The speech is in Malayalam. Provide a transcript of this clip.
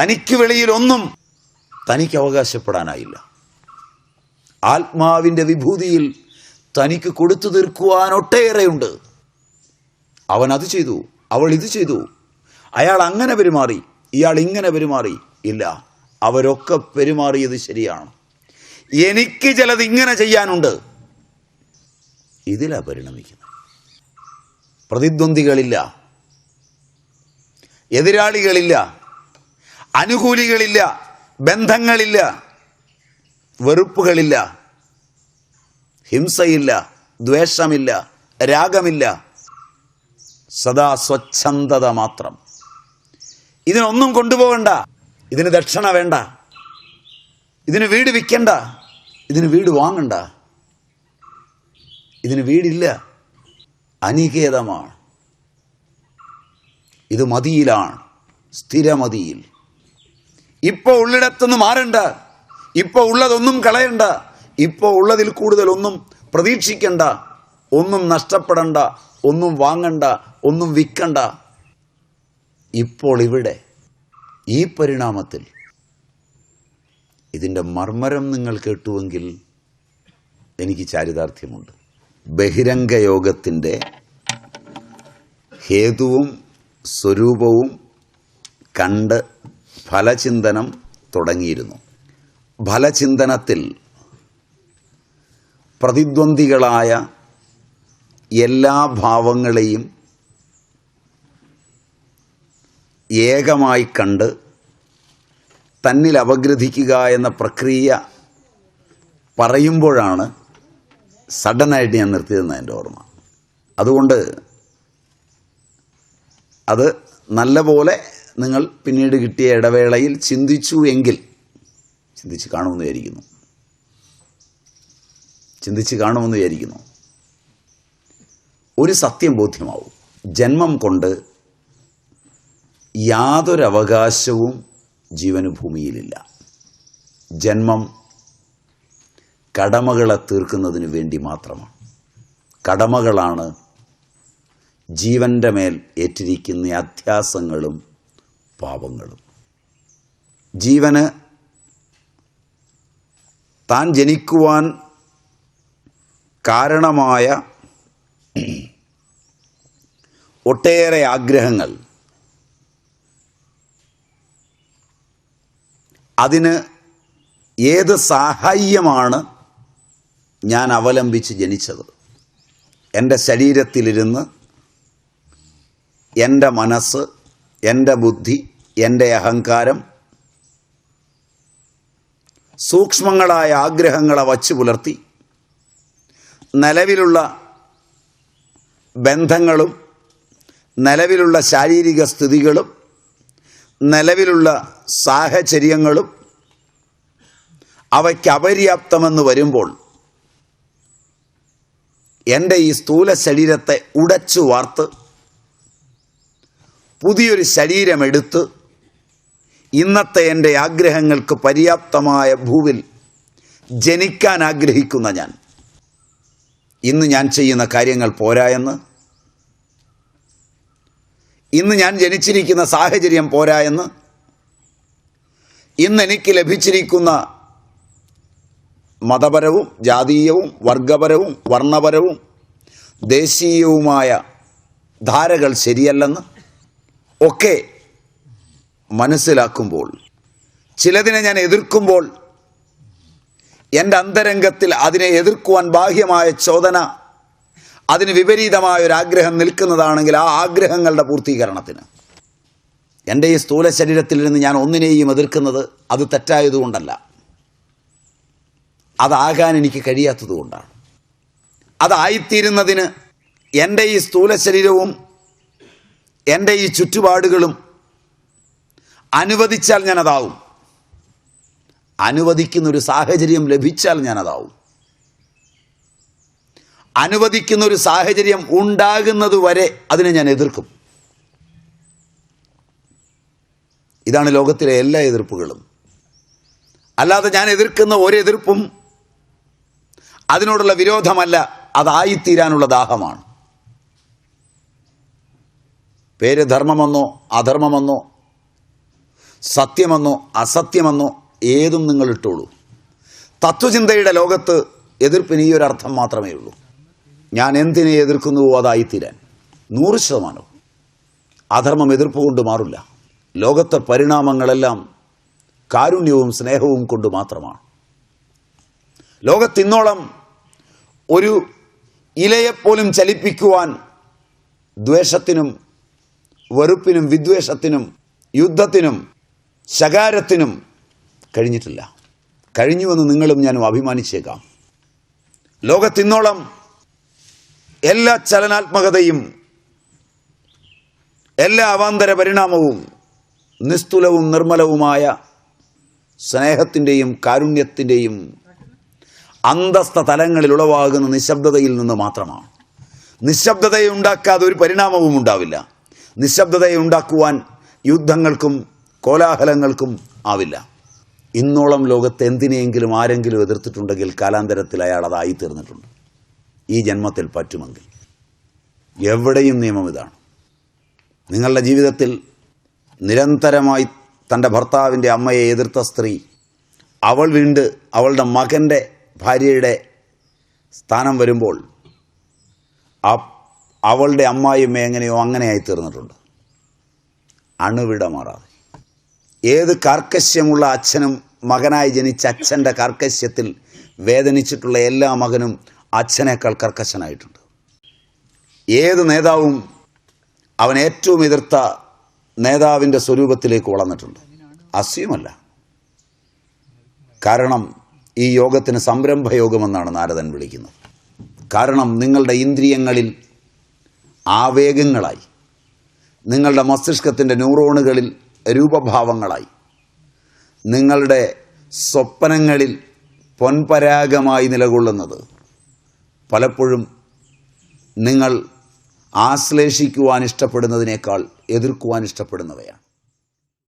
തനിക്ക് വെളിയിലൊന്നും തനിക്ക് അവകാശപ്പെടാനായില്ല. ആത്മാവിന്റെ വിഭൂതിയിൽ തനിക്ക് കൊടുത്തു തീർക്കുവാൻ ഒട്ടേറെയുണ്ട്. അവൻ അത് ചെയ്തു അവൾ ഇത് ചെയ്തു. അയാൾ അങ്ങനെ പെരുമാറി ഇയാൾ ഇങ്ങനെ പെരുമാറി ഇല്ല അവരൊക്കെ പെരുമാറിയത് ശരിയാണ്. എനിക്ക് ചിലത് ഇങ്ങനെ ചെയ്യാനുണ്ട്. ഇതിലാ പരിണമിക്കുന്നത്. പ്രതിദ്വന്ദ്വികളില്ല. എതിരാളികളില്ല. അനുകൂലികളില്ല ബന്ധങ്ങളില്ല വെറുപ്പുകളില്ല ഹിംസയില്ല ദ്വേഷമില്ല രാഗമില്ല. സദാ സ്വച്ഛന്തത മാത്രം. ഇതിനൊന്നും കൊണ്ടുപോകണ്ട. ഇതിന് ദക്ഷിണ വേണ്ട. ഇതിന് വീട് വിൽക്കണ്ട. ഇതിന് വീട് വാങ്ങണ്ട. ഇതിന് വീടില്ല. അനികേതമാണ്. ഇത് മതിയിലാണ്. സ്ഥിരമതിയിൽ. ഇപ്പോൾ ഉള്ളിടത്തുനിന്ന് മാറണ്ട. ഇപ്പോൾ ഉള്ളതൊന്നും കളയണ്ട. ഇപ്പോൾ ഉള്ളതിൽ കൂടുതൽ ഒന്നും പ്രതീക്ഷിക്കണ്ട. ഒന്നും നഷ്ടപ്പെടണ്ട. ഒന്നും വാങ്ങണ്ട. ഒന്നും വിൽക്കണ്ട. ഇപ്പോൾ ഇവിടെ ഈ പരിണാമത്തിൽ ഇതിന്റെ മർമ്മരം നിങ്ങൾ കേട്ടുവെങ്കിൽ എനിക്ക് ചാരിതാർത്ഥ്യമുണ്ട്. ബഹിരംഗ യോഗത്തിന്റെ ഹേതുവും സ്വരൂപവും കണ്ട് ഫലചിന്തനം തുടങ്ങിയിരുന്നു. ഫലചിന്തനത്തിൽ പ്രതിദ്വന്ദ്വികളായ എല്ലാ ഭാവങ്ങളെയും ഏകമായി കണ്ട് തന്നിൽ അപഗ്രഥിക്കുക എന്ന പ്രക്രിയ പറയുമ്പോഴാണ് സഡനായിട്ട് ഞാൻ നിർത്തിയതെന്ന് എന്റെ ഓർമ്മ. അതുകൊണ്ട് അത് നല്ലപോലെ നിങ്ങൾ പിന്നീട് കിട്ടിയ ഇടവേളയിൽ ചിന്തിച്ചു എങ്കിൽ ചിന്തിച്ച് കാണുമെന്ന് വിചാരിക്കുന്നു. ചിന്തിച്ച് കാണുമെന്ന് വിചാരിക്കുന്നു. ഒരു സത്യം ബോധ്യമാവും. ജന്മം കൊണ്ട് യാതൊരവകാശവും ജീവന് ഭൂമിയിലില്ല. ജന്മം കടമകളെ തീർക്കുന്നതിന് വേണ്ടി മാത്രമാണ്. കടമകളാണ് ജീവന്റെ മേൽ ഏറ്റിരിക്കുന്ന അധ്യാസങ്ങളും പാപങ്ങളും. ജീവന് താൻ ജനിക്കുവാൻ കാരണമായ ഒട്ടേറെ ആഗ്രഹങ്ങൾ. അതിന് ഏത് സാഹായ്യമാണ് ഞാൻ അവലംബിച്ച് ജനിച്ചത്? എന്റെ ശരീരത്തിലിരുന്ന് എന്റെ മനസ്സ് എന്റെ ബുദ്ധി എന്റെ അഹങ്കാരം സൂക്ഷ്മങ്ങളായ ആഗ്രഹങ്ങളെ വച്ചു പുലർത്തി നിലവിലുള്ള ബന്ധങ്ങളും നിലവിലുള്ള ശാരീരിക സ്ഥിതികളും നിലവിലുള്ള സാഹചര്യങ്ങളും അവയ്ക്ക് അപര്യാപ്തമെന്ന് വരുമ്പോൾ എന്റെ ഈ സ്ഥൂല ശരീരത്തെ ഉടച്ചു വാർത്ത് പുതിയൊരു ശരീരമെടുത്ത് ഇന്നത്തെ എന്റെ ആഗ്രഹങ്ങൾക്ക് പര്യാപ്തമായ ഭൂവിൽ ജനിക്കാൻ ആഗ്രഹിക്കുന്ന ഞാൻ. ഇന്ന് ഞാൻ ചെയ്യുന്ന കാര്യങ്ങൾ പോരായെന്ന് ഇന്ന് ഞാൻ ജനിച്ചിരിക്കുന്ന സാഹചര്യം പോരായെന്ന് ഇന്ന് എനിക്ക് ലഭിച്ചിരിക്കുന്ന മതപരവും ജാതീയവും വർഗപരവും വർണപരവും ദേശീയവുമായ ധാരകൾ ശരിയല്ലെന്ന്. ഒക്കെ മനസ്സിലാക്കുമ്പോൾ ചിലതിനെ ഞാൻ എതിർക്കുമ്പോൾ എന്റെ അന്തരംഗത്തിൽ അതിനെ എതിർക്കുവാൻ ബാഹ്യമായ ചോദന അതിന് വിപരീതമായ ഒരു ആഗ്രഹം നിൽക്കുന്നതാണെങ്കിൽ ആ ആഗ്രഹങ്ങളുടെ പൂർത്തീകരണത്തിന്. എന്റെ ഈ സ്ഥൂല ശരീരത്തിൽ നിന്ന് ഞാൻ ഒന്നിനെയും എതിർക്കുന്നത് അത് തെറ്റായതുകൊണ്ടല്ല. അതാകാൻ എനിക്ക് കഴിയാത്തതുകൊണ്ടാണ് അതായിത്തീരുന്നതിന് എന്റെ ഈ സ്ഥൂല ശരീരവും എന്റെ ഈ ചുറ്റുപാടുകളും അനുവദിച്ചാൽ ഞാനതാവും. അനുവദിക്കുന്നൊരു സാഹചര്യം ലഭിച്ചാൽ ഞാനതാവും. അനുവദിക്കുന്ന ഒരു സാഹചര്യം ഉണ്ടാകുന്നത് വരെ അതിനെ ഞാൻ എതിർക്കും. ഇതാണ് ലോകത്തിലെ എല്ലാ എതിർപ്പുകളും. അല്ലാതെ ഞാൻ എതിർക്കുന്ന ഒരെതിർപ്പും അതിനോടുള്ള വിരോധമല്ല അതായിത്തീരാനുള്ള ദാഹമാണ്. പേര് ധർമ്മമെന്നോ അധർമ്മമെന്നോ സത്യമെന്നോ അസത്യമെന്നോ ഏതും നിങ്ങൾ ഇട്ടോളൂ തത്വചിന്തയുടെ ലോകത്ത് എതിർപ്പിന് ഈ ഒരു അർത്ഥം മാത്രമേ ഉള്ളൂ. ഞാൻ എന്തിനെ എതിർക്കുന്നുവോ അതായിത്തീരാൻ. നൂറ് ശതമാനവും. അധർമ്മം എതിർപ്പ് കൊണ്ട് മാറില്ല. ലോകത്തെ പരിണാമങ്ങളെല്ലാം കാരുണ്യവും സ്നേഹവും കൊണ്ട് മാത്രമാണ്. ലോകത്തിന്നോളം ഒരു ഇലയെപ്പോലും ചലിപ്പിക്കുവാൻ ദ്വേഷത്തിനും വെറുപ്പിനും വിദ്വേഷത്തിനും യുദ്ധത്തിനും ശകാരത്തിനും കഴിഞ്ഞിട്ടില്ല. കഴിഞ്ഞുവെന്ന് നിങ്ങളും ഞാനും അഭിമാനിച്ചേക്കാം. ലോകത്തിന്നോളം എല്ലാ ചലനാത്മകതയും എല്ലാ അവാന്തര പരിണാമവും നിസ്തുലവും നിർമ്മലവുമായ സ്നേഹത്തിന്റെയും കാരുണ്യത്തിന്റെയും അന്തസ്ഥ തലങ്ങളിൽ ഉളവാകുന്ന നിശബ്ദതയിൽ നിന്ന് മാത്രമാണ്. നിശബ്ദതയെ ഉണ്ടാക്കാതെ ഒരു പരിണാമവും ഉണ്ടാവില്ല. നിശബ്ദതയെ ഉണ്ടാക്കുവാൻ യുദ്ധങ്ങൾക്കും കോലാഹലങ്ങൾക്കും ആവില്ല. ഇന്നോളം ലോകത്ത് എന്തിനെയെങ്കിലും ആരെങ്കിലും എതിർത്തിട്ടുണ്ടെങ്കിൽ കാലാന്തരത്തിൽ അയാൾ അതായി തീർന്നിട്ടുണ്ട്. ഈ ജന്മത്തിൽ പറ്റുമെങ്കിൽ. എവിടെയും നിയമം ഇതാണ്. നിങ്ങളുടെ ജീവിതത്തിൽ നിരന്തരമായി തന്റെ ഭർത്താവിന്റെ അമ്മയെ എതിർത്ത സ്ത്രീ അവൾ വീണ്ട് അവളുടെ മകന്റെ ഭാര്യയുടെ സ്ഥാനം വരുമ്പോൾ അവളുടെ അമ്മായിയമ്മ എങ്ങനെയോ അങ്ങനെയായി തീർന്നിട്ടുണ്ട്. അണുവിട മാറാതെ. ഏത് കാർക്കശ്യമുള്ള അച്ഛനും മകനായി ജനിച്ച അച്ഛന്റെ കാർക്കശ്യത്തിൽ വേദനിച്ചിട്ടുള്ള എല്ലാ മകനും അച്ഛനേക്കാൾ കർക്കശനായിട്ടുണ്ട്. ഏത് നേതാവും അവൻ ഏറ്റവും എതിർത്ത നേതാവിന്റെ സ്വരൂപത്തിലേക്ക് വളർന്നിട്ടുണ്ട്. അസ്യമല്ല കാരണം ഈ യോഗത്തിന് സംരംഭയോഗമെന്നാണ് നാരദൻ വിളിക്കുന്നത്. കാരണം നിങ്ങളുടെ ഇന്ദ്രിയങ്ങളിൽ ആവേഗങ്ങളായി നിങ്ങളുടെ മസ്തിഷ്കത്തിന്റെ ന്യൂറോണുകളിൽ രൂപഭാവങ്ങളായി. നിങ്ങളുടെ സ്വപ്നങ്ങളിൽ പൊൻപരാഗമായി നിലകൊള്ളുന്നത് പലപ്പോഴും നിങ്ങൾ ആശ്ലേഷിക്കുവാൻ ഇഷ്ടപ്പെടുന്നതിനേക്കാൾ എതിർക്കുവാൻ ഇഷ്ടപ്പെടുന്നവയാണ്.